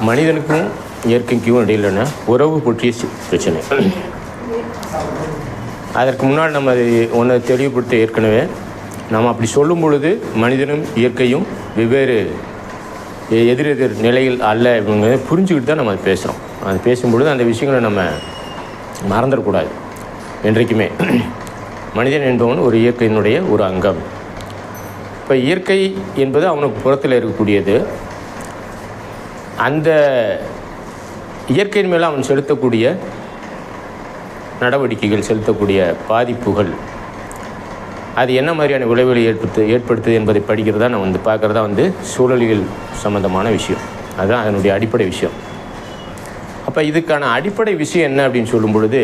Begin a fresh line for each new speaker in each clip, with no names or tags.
மனிதனுக்கும் இயற்கைக்கும் இடையிலான உறவு பற்றிய சி- பிரச்சனை. அதற்கு முன்னால் நம்ம அதை ஒன்றை தெளிவுபடுத்த ஏற்கனவே நாம் அப்படி சொல்லும் பொழுது மனிதனும் இயற்கையும் வெவ்வேறு எதிரெதிர் நிலையில் அல்ல இவங்க புரிஞ்சுக்கிட்டு தான் நம்ம அதை பேசுகிறோம் அது பேசும்பொழுது அந்த விஷயங்களை நம்ம மறந்துடக்கூடாது. என்றைக்குமே. மனிதன் என்பவன் ஒரு இயற்கையினுடைய ஒரு அங்கம். இப்போ இயற்கை என்பது அவனுக்கு புறத்தில் இருக்கக்கூடியது. அந்த இயற்கையின் மேலே அவன் செலுத்தக்கூடிய நடவடிக்கைகள் செலுத்தக்கூடிய பாதிப்புகள் அது என்ன மாதிரியான விளைவுகளை ஏற்படுத்து ஏற்படுத்துது என்பதை படிக்கிறதா நான் வந்து பார்க்குறதா வந்து சூழலியல் சம்மந்தமான விஷயம். அதுதான் அதனுடைய அடிப்படை விஷயம். அப்போ இதுக்கான அடிப்படை விஷயம் என்ன அப்படின்னு சொல்லும் பொழுது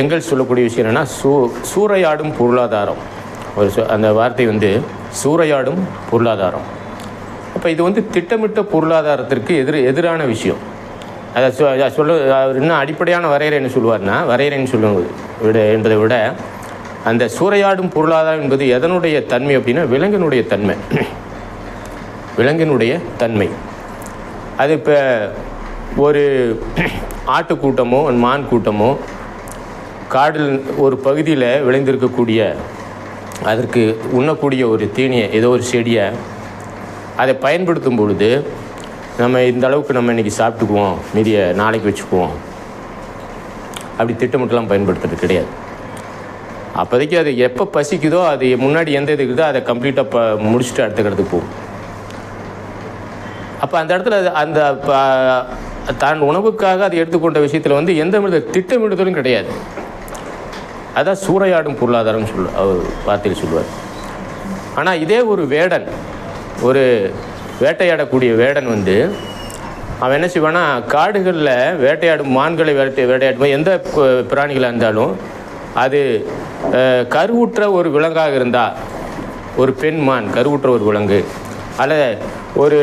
எங்கள் சொல்லக்கூடிய விஷயம் என்னென்னா சூ சூறையாடும் பொருளாதாரம். ஒரு அந்த வார்த்தை வந்து சூறையாடும் பொருளாதாரம். அப்போ இது வந்து திட்டமிட்ட பொருளாதாரத்திற்கு எதிர் எதிரான விஷயம். அதை சொ- அதை சொல்ல அவர் இன்னும் அடிப்படையான வரையறைன்னு சொல்லுவார்னா வரையறைன்னு சொல்லுவது விட என்பதை விட அந்த சூறையாடும் பொருளாதாரம் என்பது எதனுடைய தன்மை அப்படின்னா விலங்கினுடைய தன்மை. விலங்கினுடைய தன்மை. அது இப்போ ஒரு ஆட்டுக்கூட்டமோ மான் கூட்டமோ காடில் ஒரு பகுதியில் விளைந்திருக்கக்கூடிய அதற்கு உண்ணக்கூடிய ஒரு தீனியை ஏதோ ஒரு செடியை அதை பயன்படுத்தும் பொழுது நம்ம இந்த அளவுக்கு நம்ம இன்றைக்கி சாப்பிட்டுக்குவோம் மீதியை நாளைக்கு வச்சுக்குவோம். அப்படி திட்டமிட்டெல்லாம் பயன்படுத்துறது கிடையாது. அப்போதைக்கு அது எப்போ பசிக்குதோ அது முன்னாடி எந்த இது இருக்குதோ அதை கம்ப்ளீட்டாக ப முடிச்சுட்டு அடுத்த கடத்துக்கு போகும். அப்போ அந்த இடத்துல அது- அந்த ப- தான் உணவுக்காக அதை எடுத்துக்கொண்ட விஷயத்தில் வந்து எந்த வித திட்டமிடுதலும் கிடையாது. அதான் சூறையாடும் பொருளாதாரம் சொல்லு அவர் வார்த்தையில் சொல்லுவார். ஆனால் இதே ஒரு வேடன் ஒரு வேட்டையாடக்கூடிய வேடன் வந்து அவன் என்ன செய்வான்னா காடுகளில் வேட்டையாடும் மான்களை வேட்டை வேட்டையாடும் எந்த பிராணிகளாக இருந்தாலும் அது கருவுற்ற ஒரு விலங்காக இருந்தால் ஒரு பெண் மான் கருவுற்ற ஒரு விலங்கு அல்லது ஒரு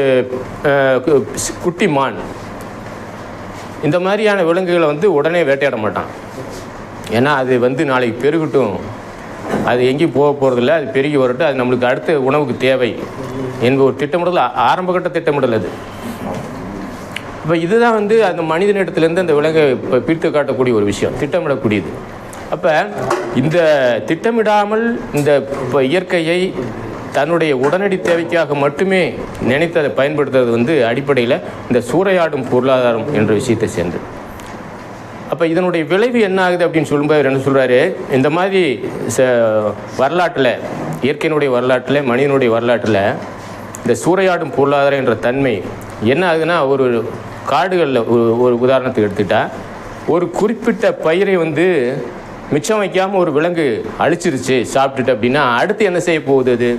கு- குட்டி மான் இந்த மாதிரியான விலங்குகளை வந்து உடனே வேட்டையாட மாட்டான். ஏன்னா அது வந்து நாளைக்கு பெருகட்டும். அது எங்கேயும் போக போகிறதில்ல அது பெருகி வரட்டும். அது நம்மளுக்கு அடுத்த உணவுக்கு தேவை என்பது ஒரு திட்டமிடல் ஆரம்பகட்ட திட்டமிடல் அது. இப்போ இதுதான் வந்து அந்த மனிதனிடத்துலேருந்து அந்த விலங்கை இப்போ பிரித்து காட்டக்கூடிய ஒரு விஷயம் திட்டமிடக்கூடியது. அப்போ இந்த திட்டமிடாமல் இந்த இப்போ இயற்கையை தன்னுடைய உடனடி தேவைக்காக மட்டுமே நினைத்து அதை பயன்படுத்துறது வந்து அடிப்படையில் இந்த சூறையாடும் பொருளாதாரம் என்ற விஷயத்தை சேர்ந்தது. அப்போ இதனுடைய விளைவு என்ன ஆகுது அப்படின்னு சொல்லும்போது அவர் என்ன சொல்கிறாரு இந்த மாதிரி ச வரலாற்றில் இயற்கையினுடைய வரலாற்றில் மனிதனுடைய வரலாற்றில் இந்த சூறையாடும் பொருளாதாரம் என்ற தன்மை என்ன ஆகுதுன்னா ஒரு காடுகளில் ஒரு ஒரு உதாரணத்துக்கு எடுத்துக்கிட்டால் ஒரு குறிப்பிட்ட பயிரை வந்து மிச்சம் வைக்காமல் ஒரு விலங்கு அழிச்சிருச்சு சாப்பிட்டுட்டு அப்படின்னா அடுத்து என்ன செய்ய போகுது அது?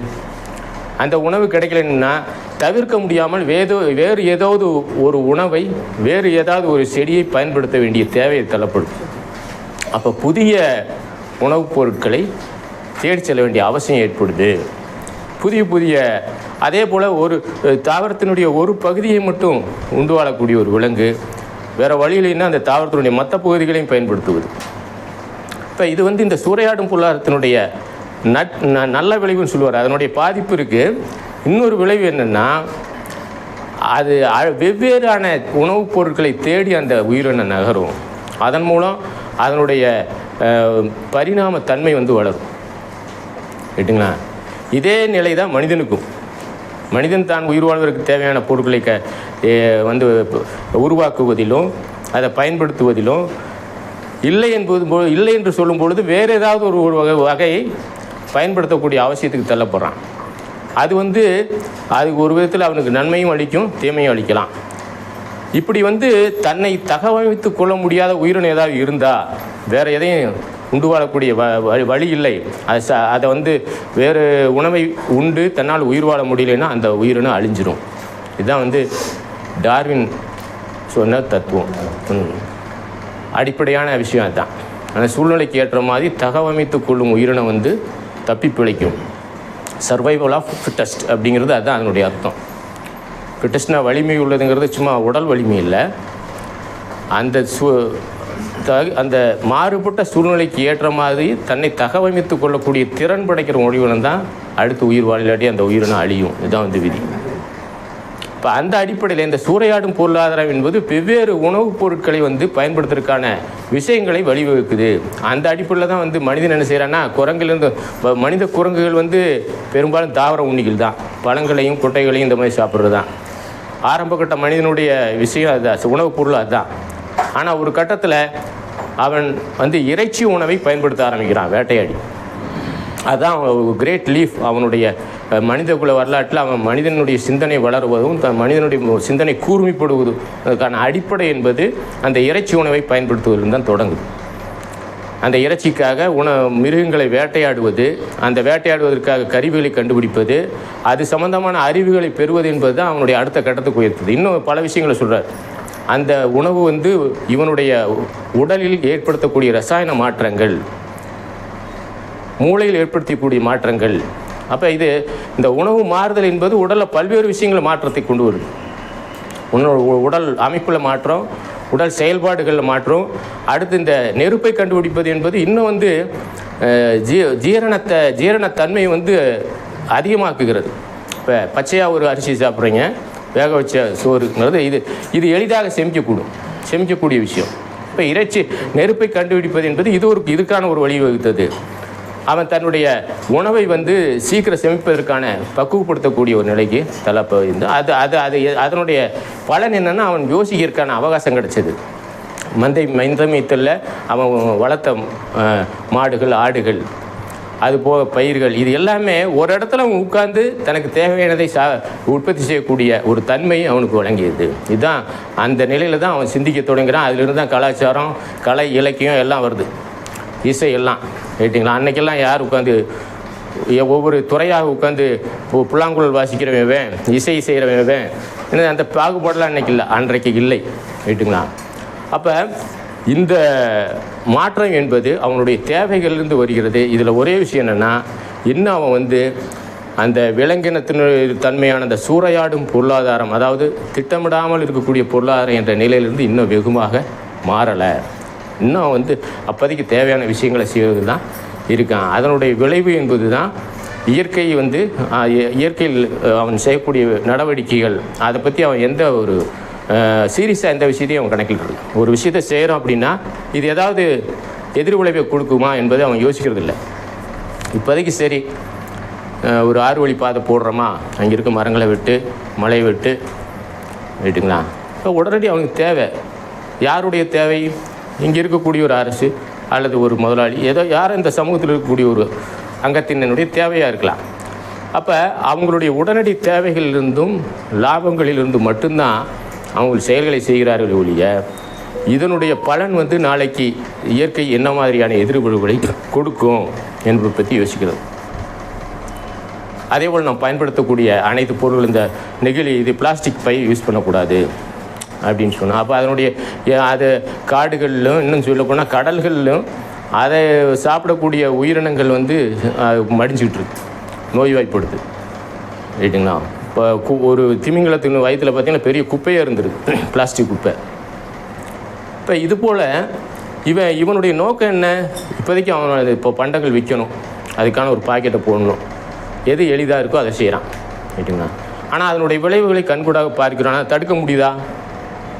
அந்த உணவு கிடைக்கலன்னா தவிர்க்க முடியாமல் வேதோ வேறு ஏதாவது ஒரு உணவை வேறு ஏதாவது ஒரு செடியை பயன்படுத்த வேண்டிய தேவை தள்ளப்படும். அப்போ புதிய உணவுப் பொருட்களை தேடி செல்ல வேண்டிய அவசியம் ஏற்படுது. புதிய புதிய அதே போல் ஒரு தாவரத்தினுடைய ஒரு பகுதியை மட்டும் உண்டு வாழக்கூடிய ஒரு விலங்கு வேறு வழியிலேன்னா அந்த தாவரத்தினுடைய மற்ற பகுதிகளையும் பயன்படுத்துவது. இப்போ இது வந்து இந்த சூறையாடும் பொருளாதாரத்தினுடைய நட் ந- நல்ல விளைவுன்னு சொல்லுவார். அதனுடைய பாதிப்பு இருக்குது இன்னொரு விளைவு என்னென்னா அது வெவ்வேறான உணவுப் பொருட்களை தேடி அந்த உயிரின நகரும். அதன் மூலம் அதனுடைய பரிணாம தன்மை வந்து வளரும். கேட்டுங்களா? இதே நிலை தான் மனிதனுக்கும். மனிதன் தான் உயிர் வாழ்வதற்கு தேவையான பொருட்களை க வந்து உருவாக்குவதிலும் அதை பயன்படுத்துவதிலும் இல்லை என்பது போ- இல்லை என்று சொல்லும் பொழுது வேறு ஏதாவது ஒரு ஒரு வகை வகையை பயன்படுத்தக்கூடிய அவசியத்துக்கு தள்ளப்படுறான். அது வந்து அது ஒரு விதத்தில் அவனுக்கு நன்மையும் அளிக்கும் தீமையும் அளிக்கலாம். இப்படி வந்து தன்னை தகவமைத்து கொள்ள முடியாத உயிரினம் ஏதாவது இருந்தால் வேறு எதையும் உண்டு வாழக்கூடிய வ வழி- வழி இல்லை. அது ச அதை வந்து வேறு உணவை உண்டு தன்னால் உயிர் வாழ முடியலைன்னா அந்த உயிரினம் அழிஞ்சிடும் இதுதான் வந்து டார்வின் சொன்ன தத்துவம். அடிப்படையான விஷயம் அதுதான். அந்த சூழ்நிலைக்கு ஏற்ற மாதிரி தகவமைத்து கொள்ளும் உயிரினம் வந்து தப்பி பிழைக்கும். சர்வைவல் ஆஃப் ஃபிட்டஸ்ட் அப்படிங்கிறது அதுதான் அதனுடைய அர்த்தம். ஃபிட்டஸ்ட்னா வலிமை உள்ளதுங்கிறது சும்மா உடல் வலிமை இல்லை. அந்த சு அந்த மாறுபட்ட சூழ்நிலைக்கு ஏற்ற மாதிரி தன்னை தகவமைத்து கொள்ளக்கூடிய திறன் படைக்கிற மொழிவனம் தான் அடுத்து உயிர் வாழிலாட்டி அந்த உயிரினம் அழியும். இதுதான் வந்து விதி. இப்போ அந்த அடிப்படையில் இந்த சூறையாடும் பொருளாதாரம் என்பது வெவ்வேறு உணவுப் பொருட்களை வந்து பயன்படுத்துறதுக்கான விஷயங்களை வழிவகுக்குது. அந்த அடிப்படையில் தான் வந்து மனிதன் என்ன செய்கிறான்னா குரங்கிலிருந்து மனித குரங்குகள் வந்து பெரும்பாலும் தாவர உண்ணிகள் தான். பழங்களையும் கொட்டைகளையும் இந்த மாதிரி சாப்பிட்றது தான். ஆரம்ப கட்ட மனிதனுடைய விஷயம் அதுதான் உணவுப் பொருள் அதுதான். ஆனால் ஒரு கட்டத்தில் அவன் வந்து இறைச்சி உணவை பயன்படுத்த ஆரம்பிக்கிறான் வேட்டையாடி. அதுதான் கிரேட் லீஃப் அவனுடைய மனிதகுல வரலாற்றில் அவன் மனிதனுடைய சிந்தனை வளருவதும் தன் மனிதனுடைய சிந்தனை கூர்மைப்படுவதும் அதுக்கான அடிப்படை என்பது அந்த இறைச்சி உணவை பயன்படுத்துவதில் தான் தொடங்குது. அந்த இறைச்சிக்காக உண மிருகங்களை வேட்டையாடுவது அந்த வேட்டையாடுவதற்காக கருவிகளை கண்டுபிடிப்பது அது சம்பந்தமான அறிவுகளை பெறுவது என்பது தான் அவனுடைய அடுத்த கட்டத்துக்கு உயர்த்தது. இன்னும் பல விஷயங்களை சொல்கிறார் அந்த உணவு வந்து இவனுடைய உடலில் ஏற்படுத்தக்கூடிய ரசாயன மாற்றங்கள் மூளையில் ஏற்படுத்தக்கூடிய மாற்றங்கள். அப்போ இது இந்த உணவு மாறுதல் என்பது உடலில் பல்வேறு விஷயங்களை மாற்றத்தை கொண்டு வருது. உன்னோட உடல் அமைப்பில் மாற்றம் உடல் செயல்பாடுகளில் மாற்றம் அடுத்து இந்த நெருப்பை கண்டுபிடிப்பது என்பது இன்னும் வந்து ஜீ ஜீரணத்தை ஜீரணத்தன்மையை வந்து அதிகமாக்குகிறது. இப்போ பச்சையாக ஒரு அரிசி சாப்பிட்றீங்க வேக வச்ச சோறுங்கிறது இது இது எளிதாக செமிக்கக்கூடும் செமிக்கக்கூடிய விஷயம். இப்போ இறைச்சி நெருப்பை கண்டுபிடிப்பது என்பது இது ஒரு இதுக்கான ஒரு வழிவகுத்தது. அவன் தன்னுடைய உணவை வந்து சீக்கிரம் சேமிப்பதற்கான பக்குவப்படுத்தக்கூடிய ஒரு நிலைக்கு தள்ளப்ப அது அது அது அதனுடைய பலன் என்னென்னா அவன் யோசிக்கிறதுக்கான அவகாசம் கிடைச்சது. மந்தை மைந்தமியத்தில் அவன் வளர்த்த மாடுகள் ஆடுகள் அது போக பயிர்கள் இது எல்லாமே ஒரு இடத்துல அவன் உட்கார்ந்து தனக்கு தேவையானதை சா உற்பத்தி செய்யக்கூடிய ஒரு தன்மை அவனுக்கு வழங்கியது. இதுதான் அந்த நிலையில் தான் அவன் சிந்திக்க தொடங்குகிறான் அதிலிருந்து தான் கலாச்சாரம் கலை இலக்கியம் எல்லாம் வருது. இசை எல்லாம். ரைட்டுங்களா அன்னைக்கெல்லாம் யார் உட்காந்து ஒவ்வொரு துறையாக உட்காந்து புல்லாங்குழல் வாசிக்கிறவன் இசை செய்கிறவன் அந்த பாகுபாடெல்லாம் அன்றைக்கி இல்லை அன்றைக்கு இல்லை ரைட்டுங்களா அப்போ இந்த மாற்றம் என்பது அவனுடைய தேவைகளிலிருந்து வருகிறது. இதில் ஒரே விஷயம் என்னென்னா இன்னும் அவன் வந்து அந்த விலங்கினத்தின தன்மையான அந்த சூறையாடும் பொருளாதாரம் அதாவது திட்டமிடாமல் இருக்கக்கூடிய பொருளாதாரம் என்ற நிலையிலிருந்து இன்னும் வெகுமாக மாறலை. இன்னும் வந்து அப்போதைக்கு தேவையான விஷயங்களை செய்வது தான் இருக்கான். அதனுடைய விளைவு என்பது தான் இயற்கை வந்து இய- இயற்கையில் அவன் செய்யக்கூடிய நடவடிக்கைகள். அதை பற்றி அவன் எந்த ஒரு சீரியஸாக எந்த விஷயத்தையும் அவன் கணக்கில் இருக்கு. ஒரு விஷயத்தை செய்கிறோம் அப்படின்னா இது ஏதாவது எதிர் விளைவை கொடுக்குமா என்பதை அவன் யோசிக்கிறது இல்லை இப்போதைக்கு சரி ஒரு ஆறு வழி பாதை போடுறோமா? அங்கே இருக்க மரங்களை விட்டு மலை விட்டு ரைட்டுங்களா இப்போ உடனடி அவனுக்கு தேவை. யாருடைய தேவை? இங்கே இருக்கக்கூடிய ஒரு அரசு அல்லது ஒரு முதலாளி ஏதோ யார் இந்த சமூகத்தில் இருக்கக்கூடிய ஒரு அங்கத்தினருடைய தேவையாக இருக்கலாம். அப்போ அவங்களுடைய உடனடி தேவைகளிலிருந்தும் லாபங்களிலிருந்தும் மட்டும்தான் அவங்க செயல்களை செய்கிறார்கள் ஒழிய இதனுடைய பலன் வந்து நாளைக்கு இயற்கை என்ன மாதிரியான எதிர்விளைவுகளை கொடுக்கும் என்பதை பற்றி யோசிக்கிறது. அதே போல் நாம் பயன்படுத்தக்கூடிய அனைத்து பொருள் இந்த நெகிழி இது பிளாஸ்டிக் பை யூஸ் பண்ணக்கூடாது. அப்படின்னு சொன்னோம் அப்போ அதனுடைய அது காடுகளிலும் இன்னும் சொல்லப்போனால் கடல்களிலும் அதை சாப்பிடக்கூடிய உயிரினங்கள் வந்து மடிஞ்சிக்கிட்டு மடிஞ்சுக்கிட்டு இருக்கு. நோய்வாய்ப்படுது. ரைட்டுங்களா இப்போ கு ஒரு திமிங்கலத்தின் வயிற்றில் பார்த்திங்கன்னா பெரிய குப்பையாக இருந்திருக்கு. பிளாஸ்டிக் குப்பை. இப்போ இது போல் இவன் இவனுடைய நோக்கம் என்ன? இப்போதைக்கு அவன் இப்போ பண்டங்கள் விற்கணும் அதுக்கான ஒரு பாக்கெட்டை போடணும். எது எளிதாக இருக்கோ அதை செய்கிறான் ரைட்டுங்களா ஆனால் அதனுடைய விளைவுகளை கண்கூடாக பார்க்கிறான். தடுக்க முடியுதா?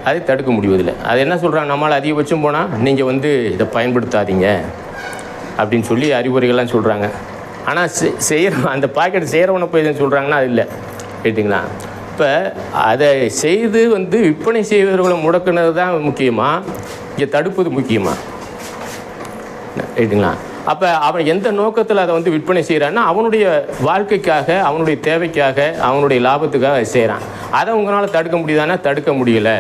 அதை தடுக்க முடிவதில்லை. அது என்ன சொல்கிறாங்க நம்மளால் அதிகபட்சம் போனால் நீங்கள் வந்து இதை பயன்படுத்தாதீங்க அப்படின்னு சொல்லி அறிவுரைகள்லாம் சொல்கிறாங்க ஆனால் செய்கிற அந்த பாக்கெட் செய்கிறவனை போய் எதுவும் சொல்கிறாங்கன்னா அது இல்லை. ரைட்டுங்களா இப்போ அதை செய்து வந்து விற்பனை செய்வர்களை முடக்குனது தான் முக்கியமாக இங்கே தடுப்பது முக்கியமாக ரைட்டுங்களா அப்போ அவன் எந்த நோக்கத்தில் அதை வந்து விற்பனை செய்கிறான்னா அவனுடைய வாழ்க்கைக்காக அவனுடைய தேவைக்காக அவனுடைய லாபத்துக்காக செய்கிறான் அதை உங்களால் தடுக்க முடியுதானா தடுக்க முடியல.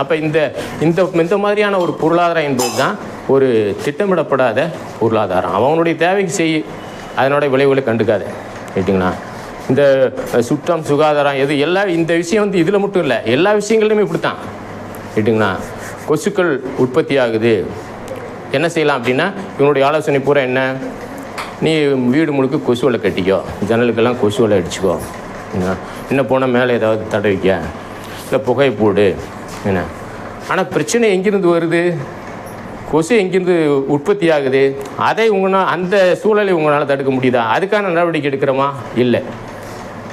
அப்போ இந்த இந்த இந்த மாதிரியான ஒரு பொருளாதாரம் என்பது தான் ஒரு திட்டமிடப்படாத பொருளாதாரம். அவனுடைய தேவைக்கு செய் அதனோட விளைவுகளை கண்டுக்காத. ரைட்டுங்களா இந்த சுற்றம் சுகாதாரம் எது எல்லா இந்த விஷயம் வந்து இதில் மட்டும் இல்லை எல்லா விஷயங்கள்லையுமே இப்படி தான் ரைட்டுங்களா கொசுக்கள் உற்பத்தி ஆகுது. என்ன செய்யலாம் அப்படின்னா இவனுடைய ஆலோசனை பூரா என்ன? நீ வீடு முழுக்க கொசு வலை கட்டிக்கோ. ஜன்னலுக்கெல்லாம் கொசு வலை அடிச்சுக்கோ. என்ன? என்ன போனால் மேலே ஏதாவது தடவிக்க இல்லை புகை போடு. என்ன? ஆனால் பிரச்சனை எங்கேருந்து வருது? கொசு எங்கேருந்து உற்பத்தி ஆகுது? அதை உங்களால் அந்த சூழலை உங்களால் தடுக்க முடியுதா? அதுக்கான நடவடிக்கை எடுக்கிறோமா? இல்லை.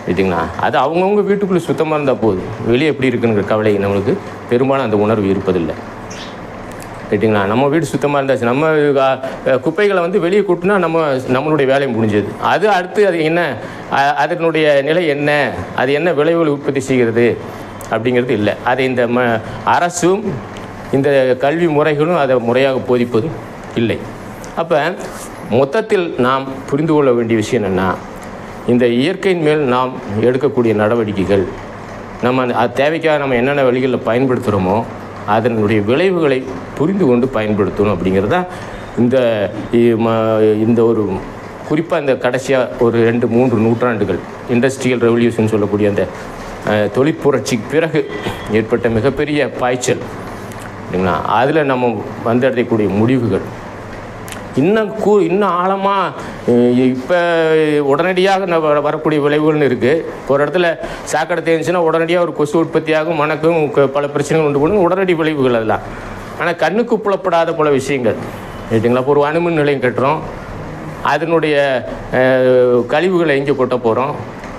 ரைட்டுங்களா அது அவங்கவுங்க வீட்டுக்குள்ளே சுத்தமாக இருந்தால் போதும். வெளியே எப்படி இருக்குங்கிற கவலை நம்மளுக்கு பெரும்பாலும் அந்த உணர்வு இருப்பதில்லை. ரைட்டுங்களா நம்ம வீடு சுத்தமாக இருந்தாச்சு. நம்ம குப்பைகளை வந்து வெளியே கூட்டினா நம்ம நம்மளுடைய வேலை முடிஞ்சது. அது அடுத்து அது என்ன? அதனுடைய நிலை என்ன? அது என்ன விளைவுகளை உற்பத்தி செய்கிறது? அப்படிங்கிறது இல்லை. அதை இந்த ம அரசும் இந்த கல்வி முறைகளும் அதை முறையாக போதிப்பது இல்லை. அப்போ மொத்தத்தில் நாம் புரிந்து கொள்ள வேண்டிய விஷயம் என்னென்னா இந்த இயற்கையின் மேல் நாம் எடுக்கக்கூடிய நடவடிக்கைகள் நம்ம அது தேவைக்காக நம்ம என்னென்ன வழிகளில் பயன்படுத்துகிறோமோ அதனுடைய விளைவுகளை புரிந்து கொண்டு பயன்படுத்தணும் அப்படிங்கிறது தான் இந்த ம- இந்த ஒரு குறிப்பாக இந்த கடைசியாக ஒரு ரெண்டு மூன்று நூற்றாண்டுகள் இண்டஸ்ட்ரியல் ரெவல்யூஷன் சொல்லக்கூடிய அந்த தொழிற்புரட்சிக்கு பிறகு ஏற்பட்ட மிகப்பெரிய பாய்ச்சல் இல்லைங்களா அதில் நம்ம வந்தடையக்கூடிய முடிவுகள் இன்னும் கூ இன்னும் ஆழமாக இப்போ உடனடியாக வரக்கூடிய விளைவுகள்னு இருக்குது ஒரு இடத்துல சாக்கடை தேஞ்சுன்னா உடனடியாக ஒரு கொசு உற்பத்தியாகும் மணக்கும் பல பிரச்சனைகள் உண்டு பண்ணும் உடனடி விளைவுகள் அதெல்லாம். ஆனால் கண்ணுக்கு புலப்படாத பல விஷயங்கள். ரைட்டுங்களா இப்போ ஒரு அணுமின் நிலையம் கட்டுறோம். அதனுடைய கழிவுகளை எங்கே கொட்ட போகிறோம்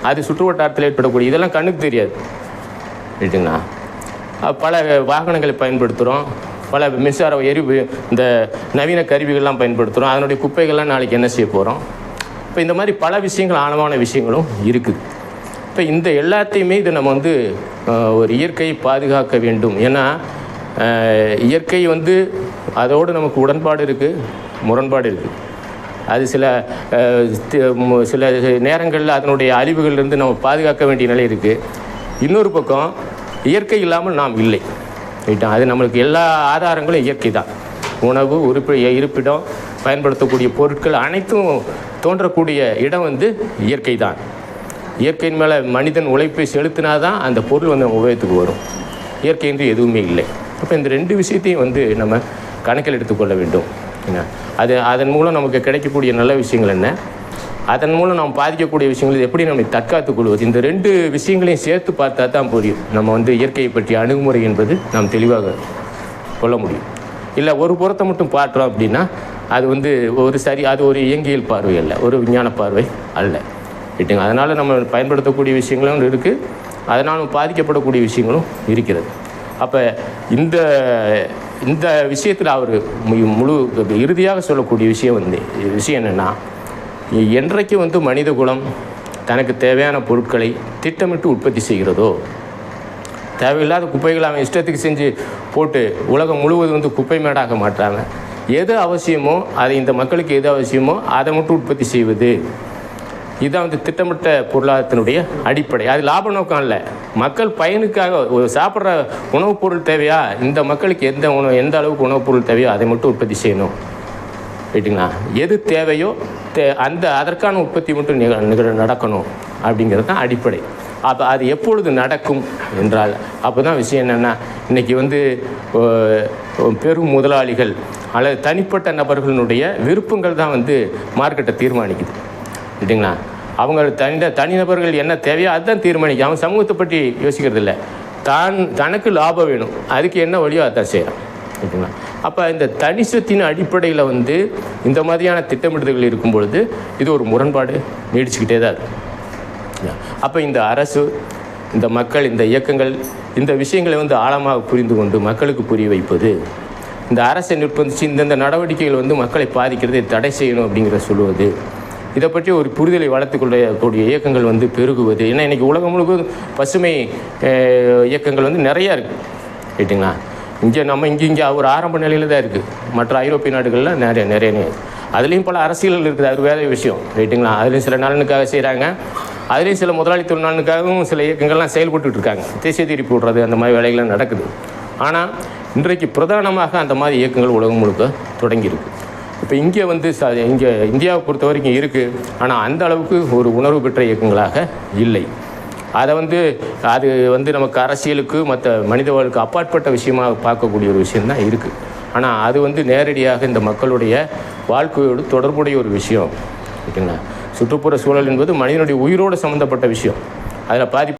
அது சுற்று வட்டாரத்தில் ஏற்படக்கூடிய இதெல்லாம் கண்ணுக்கு தெரியாது. ரைட்டுங்களா பல வாகனங்களை பயன்படுத்துகிறோம் பல மின்சார எரிவு இந்த நவீன கருவிகள்லாம் பயன்படுத்துகிறோம் அதனுடைய குப்பைகள்லாம் நாளைக்கு என்ன செய்ய போகிறோம் இப்போ இந்த மாதிரி பல விஷயங்கள் ஆழமான விஷயங்களும் இருக்குது. இப்போ இந்த எல்லாத்தையுமே இது நம்ம வந்து ஒரு இயற்கையை பாதுகாக்க வேண்டும். ஏன்னா இயற்கை வந்து அதோடு நமக்கு உடன்பாடு இருக்குது முரண்பாடு இருக்குது அது சில சில நேரங்களில் அதனுடைய அழிவுகள்லேருந்து நம்ம பாதுகாக்க வேண்டிய நிலை இருக்குது இன்னொரு பக்கம் இயற்கை இல்லாமல் நாம் இல்லை. ரைட்டா அது நம்மளுக்கு எல்லா ஆதாரங்களும் இயற்கை தான் உணவு உறுப்பி இருப்பிடம் பயன்படுத்தக்கூடிய பொருட்கள் அனைத்தும் தோன்றக்கூடிய இடம் வந்து இயற்கை தான் இயற்கையின் மேலே மனிதன் உழைப்பை செலுத்தினா தான் அந்த பொருள் வந்து நம்ம உபயோகத்துக்கு வரும். இயற்கை என்று எதுவுமே இல்லை. அப்போ இந்த ரெண்டு விஷயத்தையும் வந்து நம்ம கணக்கில் எடுத்துக்கொள்ள வேண்டும். என்ன? அது அதன் மூலம் நமக்கு கிடைக்கக்கூடிய நல்ல விஷயங்கள் என்ன? அதன் மூலம் நாம் பாதிக்கக்கூடிய விஷயங்கள் எப்படி நம்மை தற்காத்துக் கொள்வது இந்த ரெண்டு விஷயங்களையும் சேர்த்து பார்த்தா தான் புரியும். நம்ம வந்து இயற்கையை பற்றிய அணுகுமுறை என்பது நாம் தெளிவாக சொல்ல முடியும். இல்லை ஒரு புறத்தை மட்டும் பார்க்குறோம் அப்படின்னா அது வந்து ஒரு சரி அது ஒரு இயங்கியல் பார்வை அல்ல ஒரு விஞ்ஞான பார்வை அல்ல. ரைட்டுங்க அதனால் நம்ம பயன்படுத்தக்கூடிய விஷயங்களும் இருக்குது அதனால் பாதிக்கப்படக்கூடிய விஷயங்களும் இருக்கிறது. அப்போ இந்த இந்த விஷயத்தில் அவர் முழு இறுதியாக சொல்லக்கூடிய விஷயம் வந்து விஷயம் என்னென்னா என்றைக்கு வந்து மனித குலம் தனக்கு தேவையான பொருட்களை திட்டமிட்டு உற்பத்தி செய்கிறதோ தேவையில்லாத குப்பைகளை அவன் இஷ்டத்துக்கு செஞ்சு போட்டு உலகம் முழுவதும் வந்து குப்பை மேடாக மாட்டாங்க எது அவசியமோ அது இந்த மக்களுக்கு எது அவசியமோ அதை மட்டும் உற்பத்தி செய்வது. இதுதான் வந்து திட்டமிட்ட பொருளாதாரத்தினுடைய அடிப்படை. அது லாப நோக்கம் இல்லை மக்கள் பயனுக்காக ஒரு சாப்பிட்ற உணவுப் பொருள் தேவையா? இந்த மக்களுக்கு எந்த உணவு எந்த அளவுக்கு உணவுப் பொருள் தேவையோ அதை மட்டும் உற்பத்தி செய்யணும். ரைட்டுங்களா எது தேவையோ தே அந்த அதற்கான உற்பத்தி மட்டும் நிக நிகழ நடக்கணும் அப்படிங்கிறது தான் அடிப்படை. அப்போ அது எப்பொழுது நடக்கும் என்றால் அப்போ தான் விஷயம் என்னென்னா இன்றைக்கி வந்து பெரும் முதலாளிகள் அல்லது தனிப்பட்ட நபர்களுடைய விருப்பங்கள் தான் வந்து மார்க்கெட்டை தீர்மானிக்குது. இல்லைங்களா? அவங்க தனி தனிநபர்கள் என்ன தேவையோ அதுதான் தீர்மானிக்கும். அவன் சமூகத்தை பற்றி யோசிக்கிறது இல்லை தான் தனக்கு லாபம் வேணும். அதுக்கு என்ன வழியோ அதான் செய்கிறான் ஓகேங்களா அப்போ இந்த தனிசத்தின் அடிப்படையில் வந்து இந்த மாதிரியான திட்டமிடுதல்கள் இருக்கும் பொழுது இது ஒரு முரண்பாடு நீடிச்சுக்கிட்டே தான் இருக்கும் அப்போ இந்த அரசு இந்த மக்கள் இந்த இயக்கங்கள் இந்த விஷயங்களை வந்து ஆழமாக புரிந்து கொண்டு மக்களுக்கு புரிய வைப்பது இந்த அரசை நிர்பந்திச்சு இந்தந்த நடவடிக்கைகள் வந்து மக்களை பாதிக்கிறதை தடை செய்யணும் அப்படிங்கிற சொல்லுவது இதை பற்றி ஒரு புரிதலை வளர்த்துக்கொள்ளக்கூடிய இயக்கங்கள் வந்து பெருகுவது. ஏன்னா இன்றைக்கி உலகம் முழுவதும் பசுமை இயக்கங்கள் வந்து நிறையா இருக்குது ரைட்டுங்களா இங்கே நம்ம இங்கே இங்கே ஒரு ஆரம்ப நிலையில் தான் இருக்குது மற்ற ஐரோப்பிய நாடுகளில் நிறைய நிறைய அதுலேயும் பல அரசியல்கள் இருக்குது. அது வேற விஷயம். ரைட்டுங்களா? அதுலேயும் சில நலனுக்காக செய்கிறாங்க அதுலேயும் சில முதலாளித்துவ நலனுக்காகவும் சில இயக்கங்கள்லாம் செயல்பட்டு இருக்காங்க. தேசிய திருப்பி விடுறது அந்த மாதிரி வேலைகள்லாம் நடக்குது. ஆனால் இன்றைக்கு பிரதானமாக அந்த மாதிரி இயக்கங்கள் உலகம் முழுக்க தொடங்கியிருக்கு. இப்போ இங்கே வந்து ச இங்கே இந்தியாவை பொறுத்த வரைக்கும் இருக்குது ஆனால் அந்த அளவுக்கு ஒரு உணர்வு பெற்ற இயக்கங்களாக இல்லை. அதை வந்து அது வந்து நமக்கு அரசியலுக்கு மற்ற மனித வாழ்க்கை அப்பாற்பட்ட விஷயமாக பார்க்கக்கூடிய ஒரு விஷயம்தான் இருக்குது ஆனால் அது வந்து நேரடியாக இந்த மக்களுடைய வாழ்க்கையோடு தொடர்புடைய ஒரு விஷயம். ஓகேங்களா? சுற்றுப்புற சூழல் என்பது மனிதனுடைய உயிரோடு சம்மந்தப்பட்ட விஷயம். அதில் பாதி